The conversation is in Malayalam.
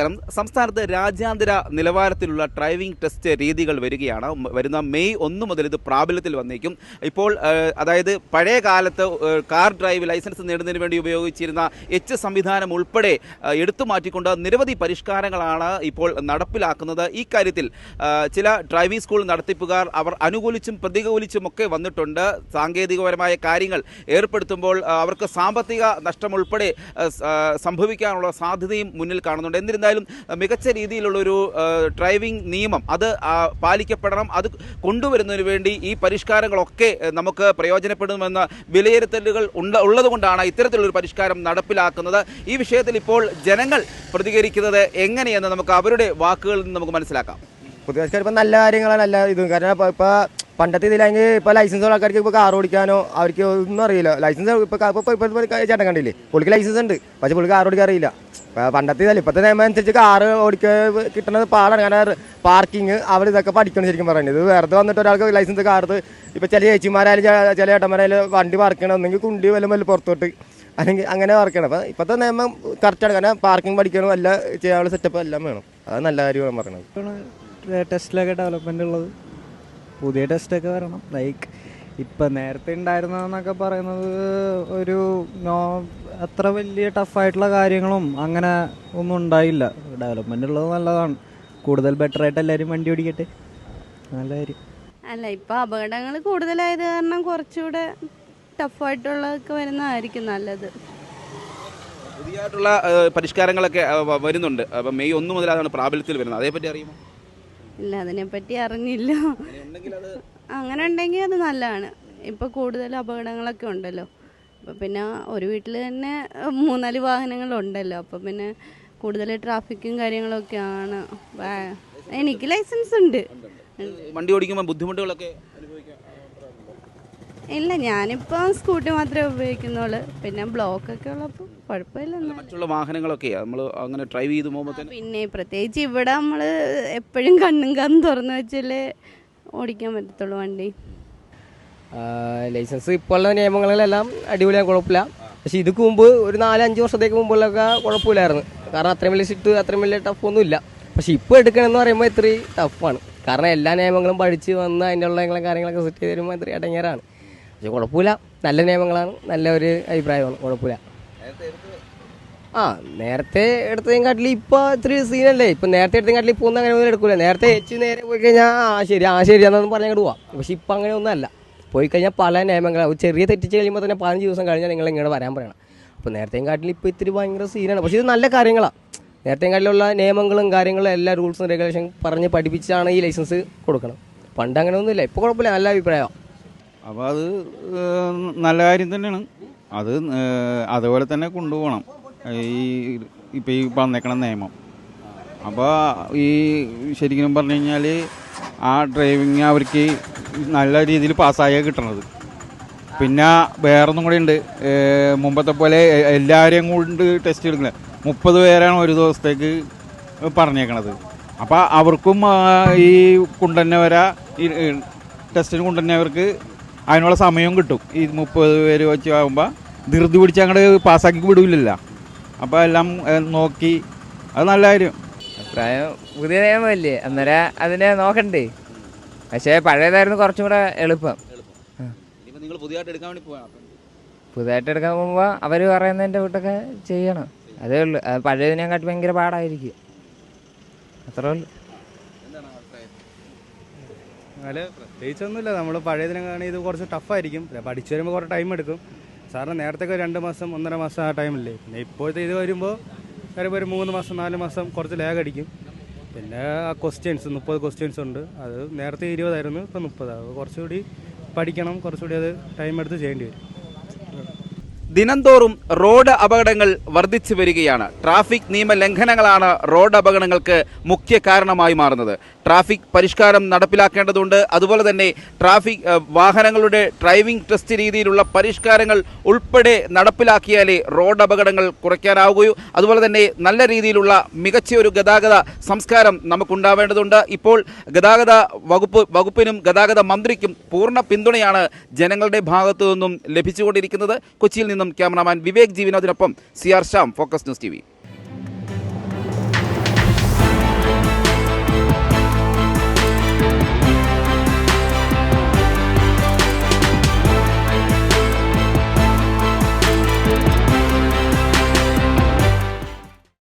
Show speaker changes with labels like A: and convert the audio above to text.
A: നമസ്കാരം സംസ്ഥാനത്ത് രാജ്യാന്തര നിലവാരത്തിലുള്ള ഡ്രൈവിംഗ് ടെസ്റ്റ് രീതികൾ വരികയാണ്. വരുന്ന മെയ് ഒന്ന് മുതൽ ഇത് പ്രാബല്യത്തിൽ വന്നേക്കും. ഇപ്പോൾ അതായത് പഴയ കാലത്ത് കാർ ഡ്രൈവ് ലൈസൻസ് നേടുന്നതിന് വേണ്ടി ഉപയോഗിച്ചിരുന്ന എച്ച് സംവിധാനം ഉൾപ്പെടെ എടുത്തു മാറ്റിക്കൊണ്ട് നിരവധി പരിഷ്കാരങ്ങളാണ് ഇപ്പോൾ നടപ്പിലാക്കുന്നത്. ഈ കാര്യത്തിൽ ചില ഡ്രൈവിംഗ് സ്കൂൾ നടത്തിപ്പുകാർ അവർ അനുകൂലിച്ചും പ്രതികൂലിച്ചും ഒക്കെ വന്നിട്ടുണ്ട്. സാങ്കേതികപരമായ കാര്യങ്ങൾ ഏർപ്പെടുത്തുമ്പോൾ അവർക്ക് സാമ്പത്തിക നഷ്ടം ഉൾപ്പെടെ സംഭവിക്കാനുള്ള സാധ്യതയും മുന്നിൽ കാണുന്നുണ്ട്. എന്നിരുന്നാലും ഏഹ്, മികച്ച രീതിയിലുള്ളൊരു ഡ്രൈവിംഗ് നിയമം അത് പാലിക്കപ്പെടണം. അത് കൊണ്ടുവരുന്നതിന് വേണ്ടി ഈ പരിഷ്കാരങ്ങളൊക്കെ നമുക്ക് പ്രയോജനപ്പെടുമെന്ന വിലയിരുത്തലുകൾ ഉണ്ട് ഉള്ളതുകൊണ്ടാണ് ഇത്തരത്തിലൊരു പരിഷ്കാരം നടപ്പിലാക്കുന്നത്. ഈ വിഷയത്തിൽ ഇപ്പോൾ ജനങ്ങൾ പ്രതികരിക്കുന്നത് എങ്ങനെയെന്ന് നമുക്ക് അവരുടെ വാക്കുകളിൽ നിന്ന് നമുക്ക് മനസ്സിലാക്കാം.
B: പുതിയ ഇപ്പം നല്ല കാര്യങ്ങളാണ് നല്ല ഇതും. കാരണം ഇപ്പോൾ പണ്ടത്തെ ഇതിലെങ്കിൽ ഇപ്പോൾ ലൈസൻസ് ഉള്ള ആൾക്കാർക്ക് ഇപ്പോൾ കാർ ഓടിക്കാനോ അവർക്ക് ഒന്നും അറിയില്ല. ലൈസൻസ് ഇപ്പോൾ ഇപ്പോൾ ഇപ്പോൾ ചേട്ടൻ കണ്ടില്ലേ? പുള്ളിക്ക് ലൈസൻസ് ഉണ്ട്. പക്ഷേ പുള്ളിക്ക് കാർ ഓടിക്കാൻ അറിയില്ല. പണ്ടത്തെ ഇതല്ല ഇപ്പോഴത്തെ നിയമം അനുസരിച്ച് കാർ ഓടിക്കാൻ കിട്ടുന്നത് പാടാണ്. കാരണം പാർക്കിങ് അവർ ഇതൊക്കെ പഠിക്കണം ശരിക്കും പറയുന്നത്. ഇത് വെറുതെ വന്നിട്ട് ഒരാൾക്ക് ലൈസൻസ് കാർത്ത് ഇപ്പോൾ ചില ചേച്ചിമാരായാലും ചില ഏട്ടന്മാരായാലും വണ്ടി പാർക്കണം ഒന്നെങ്കിൽ കുണ്ടി വല്ല വല്ല പുറത്തോട്ട്. അല്ലെങ്കിൽ അങ്ങനെ വർക്കണം അപ്പം ഇപ്പോഴത്തെ നിയമം കറക്റ്റാണ് കാരണം പാർക്കിംഗ് പഠിക്കണം എല്ലാം ചെയ്യാനുള്ള സെറ്റപ്പ് എല്ലാം വേണം. അത് നല്ല കാര്യമാണ് പറയുന്നത്
C: ടെസ്റ്റിലൊക്കെ ഡെവലപ്മെന്റ് ഉള്ളത്. പുതിയ ടെസ്റ്റൊക്കെ വരണം. ലൈക്ക് ഇപ്പം നേരത്തെ ഉണ്ടായിരുന്നതെന്നൊക്കെ പറയുന്നത് ഒരു നോ അത്ര വലിയ ടഫായിട്ടുള്ള കാര്യങ്ങളും അങ്ങനെ ഒന്നും ഉണ്ടായില്ല. ഡെവലപ്മെന്റ് ഉള്ളത് നല്ലതാണ്. കൂടുതൽ ബെറ്റർ ആയിട്ട് എല്ലാവരും വണ്ടി ഓടിക്കട്ടെ. നല്ല കാര്യം.
D: അല്ല ഇപ്പൊ അപകടങ്ങൾ കൂടുതലായത് കാരണം കുറച്ചുകൂടെ ടഫായിട്ടുള്ളതൊക്കെ വരുന്നതായിരിക്കും നല്ലത്.
A: പുതിയതായിട്ടുള്ള പരിഷ്കാരങ്ങളൊക്കെ വരുന്നുണ്ട്. അപ്പം മെയ് ഒന്ന് മുതൽ അതാണ് പ്രാബല്യത്തിൽ വരുന്നത്. അതേപറ്റി അറിയുമോ?
D: ഇല്ല അതിനെപ്പറ്റി അറിഞ്ഞില്ല. അങ്ങനെ ഉണ്ടെങ്കിൽ അത് നല്ലതാണ്. ഇപ്പൊ കൂടുതൽ അപകടങ്ങളൊക്കെ ഉണ്ടല്ലോ. അപ്പൊ പിന്നെ ഒരു വീട്ടിൽ തന്നെ മൂന്നാൽ വാഹനങ്ങളുണ്ടല്ലോ അപ്പൊ പിന്നെ കൂടുതൽ ട്രാഫിക്കും കാര്യങ്ങളൊക്കെ ആണ് എനിക്ക് ലൈസൻസ് ഉണ്ട്.
A: വണ്ടി ഓടിക്കുമ്പോൾ ബുദ്ധിമുട്ടുകളൊക്കെ
D: ഇല്ല ഞാനിപ്പോൾ സ്കൂട്ടി മാത്രമേ ഉപയോഗിക്കുന്നുള്ളൂ. പിന്നെ ബ്ലോക്ക് ഒക്കെ ഉള്ളപ്പോൾ കുഴപ്പമില്ല.
A: മറ്റുള്ള വാഹനങ്ങളൊക്കെ നമ്മൾ അങ്ങനെ ഡ്രൈവ് ചെയ്ത് പോകുമ്പോൾ
D: പിന്നെ പ്രത്യേകിച്ച് ഇവിടെ നമ്മൾ എപ്പോഴും കണ്ണും കണ്ണും തുറന്നു വെച്ചല്ലേ ഓടിക്കാൻ പറ്റത്തുള്ളൂ വണ്ടി.
B: ലൈസൻസ് ഇപ്പോഴുള്ള നിയമങ്ങളിലെല്ലാം അടിപൊളിയാണ് കുഴപ്പമില്ല. പക്ഷെ ഇതിക്ക് മുമ്പ് ഒരു നാലഞ്ച് വർഷത്തേക്ക് മുമ്പുള്ളൊക്കെ കുഴപ്പമില്ലായിരുന്നു. കാരണം അത്രയും വലിയ സിറ്റ് അത്രയും വലിയ ടഫ് ഒന്നും ഇല്ല. പക്ഷെ ഇപ്പോൾ എടുക്കണമെന്ന് പറയുമ്പോൾ ഇത്രയും ടഫാണ് കാരണം എല്ലാ നിയമങ്ങളും പഠിച്ച് വന്ന് അതിന്റെ ഉള്ള കാര്യങ്ങളൊക്കെ സെറ്റ് ചെയ്ത് തരുമ്പോൾ ഇത്രയും അടങ്ങിയതാണ് പക്ഷെ കുഴപ്പമില്ല. നല്ല നിയമങ്ങളാണ് നല്ല ഒരു അഭിപ്രായമാണ്. കുഴപ്പമില്ല. ആ നേരത്തെ എടുത്തതും കാട്ടിൽ ഇപ്പോൾ ഇത്തിരി സീനല്ലേ? ഇപ്പം നേരത്തെ എടുത്തതും കാട്ടിൽ പോകുന്ന അങ്ങനെ ഒന്നും എടുക്കൂല. നേരത്തെ എച്ച് നേരെ പോയി കഴിഞ്ഞാൽ ആ ശരി ആ ശരി എന്നൊന്നും പറഞ്ഞാൽ പോവാം. പക്ഷെ ഇപ്പം അങ്ങനെ ഒന്നുമല്ല പോയി കഴിഞ്ഞാൽ പല നിയമങ്ങളാണ് ചെറിയ തെറ്റിച്ച് കഴിയുമ്പോൾ തന്നെ പതിനഞ്ച് ദിവസം കഴിഞ്ഞാൽ നിങ്ങൾ ഇങ്ങോട്ട് വരാൻ പറയണം. അപ്പോൾ നേരത്തെയും കാട്ടിൽ ഇപ്പോൾ ഇത്തിരി ഭയങ്കര സീനാണ്. പക്ഷേ ഇത് നല്ല കാര്യങ്ങളാണ് നേരത്തെയും കാട്ടിലുള്ള നിയമങ്ങളും കാര്യങ്ങളും എല്ലാ റൂൾസും റെഗുലേഷൻ പറഞ്ഞ് പഠിപ്പിച്ചാണ് ഈ ലൈസൻസ് കൊടുക്കണം പണ്ട് അങ്ങനെ ഒന്നുമില്ല. ഇപ്പോൾ കുഴപ്പമില്ല. നല്ല അഭിപ്രായമാണ്
E: അപ്പോൾ അത് നല്ല കാര്യം തന്നെയാണ്. അത് അതുപോലെ തന്നെ കൊണ്ടുപോകണം. ഈ ഇപ്പോൾ ഈ വന്നേക്കണ നിയമം. അപ്പോൾ ഈ ശരിക്കും പറഞ്ഞു കഴിഞ്ഞാൽ ആ ഡ്രൈവിങ് അവർക്ക് നല്ല രീതിയിൽ പാസ്സായ കിട്ടണത്. പിന്നെ വേറൊന്നും കൂടി ഉണ്ട്. മുമ്പത്തെ പോലെ എല്ലാവരെയും കൊണ്ട് ടെസ്റ്റ് എടുക്കില്ല മുപ്പത് പേരാണ് ഒരു ദിവസത്തേക്ക് പറഞ്ഞേക്കണത്. അപ്പോൾ അവർക്കും ഈ കൊണ്ടുവന്നവര ഈ ടെസ്റ്റിന് കൊണ്ടുവന്നവർക്ക് അതിനുള്ള സമയവും കിട്ടും. ഈ മുപ്പത് പേര് വെച്ച് ആകുമ്പോൾ ധൃതി പിടിച്ച് അങ്ങോട്ട് പാസ്സാക്കി വിടൂലല്ല അപ്പോൾ എല്ലാം നോക്കി. അത് നല്ല കാര്യം.
F: അഭിപ്രായം പുതിയ നിയമമല്ലേ അന്നേരം അതിനെ നോക്കണ്ടേ? പക്ഷേ പഴയതായിരുന്നു കുറച്ചും കൂടെ എളുപ്പം.
A: പുതിയതായിട്ട്
F: പുതുതായിട്ട് എടുക്കാൻ പോകുമ്പോൾ അവർ പറയുന്നതിന്റെ വീട്ടൊക്കെ ചെയ്യണം. അതേ ഉള്ളൂ. അത് പഴയതിനെക്കാട്ടി ഭയങ്കര പാടായിരിക്കും. അത്രേ ഉള്ളൂ.
C: അല്ല പ്രത്യേകിച്ചൊന്നുമില്ല. നമ്മൾ പഴയതിനെക്കാണ് ഇത് കുറച്ച് ടഫായിരിക്കും പഠിച്ചു വരുമ്പോൾ കുറേ ടൈം എടുക്കും. സാറിന് നേരത്തെ രണ്ട് മാസം ഒന്നര മാസം ആ ടൈമില്ലേ പിന്നെ ഇപ്പോഴത്തെ ഇത് വരുമ്പോൾ വരുമ്പോൾ ഒരു മൂന്ന് മാസം നാല് മാസം കുറച്ച് ലാഗ് അടിക്കും. പിന്നെ ആ ക്വസ്റ്റ്യൻസ് മുപ്പത് ക്വസ്റ്റ്യൻസ് ഉണ്ട്. അത് നേരത്തെ ഇരുപതായിരുന്നു ഇപ്പോൾ മുപ്പതാണ് കുറച്ചുകൂടി പഠിക്കണം കുറച്ചുകൂടി അത് ടൈം എടുത്ത് ചെയ്യേണ്ടി വരും.
A: ദിനംതോറും റോഡ് അപകടങ്ങൾ വർദ്ധിച്ചു വരികയാണ്. ട്രാഫിക് നിയമ ലംഘനങ്ങളാണ് റോഡ് അപകടങ്ങൾക്ക് മുഖ്യ കാരണമായി മാറുന്നത്. ട്രാഫിക് പരിഷ്കാരം നടപ്പിലാക്കേണ്ടതുണ്ട്. അതുപോലെ തന്നെ ട്രാഫിക് വാഹനങ്ങളുടെ ഡ്രൈവിംഗ് ടെസ്റ്റ് രീതിയിലുള്ള പരിഷ്കാരങ്ങൾ ഉൾപ്പെടെ നടപ്പിലാക്കിയാലേ റോഡ് അപകടങ്ങൾ കുറയ്ക്കാനാവുകയൂ. അതുപോലെ തന്നെ നല്ല രീതിയിലുള്ള മികച്ച ഒരു ഗതാഗത സംസ്കാരം നമുക്കുണ്ടാവേണ്ടതുണ്ട്. ഇപ്പോൾ ഗതാഗത വകുപ്പ് വകുപ്പിനും ഗതാഗത മന്ത്രിക്കും പൂർണ പിന്തുണയാണ് ജനങ്ങളുടെ ഭാഗത്തു നിന്നും ലഭിച്ചുകൊണ്ടിരിക്കുന്നത്. കൊച്ചിയിൽ നിന്നും cameraman Vivek ജീവനോദിനൊപ്പം C R Sham focus news T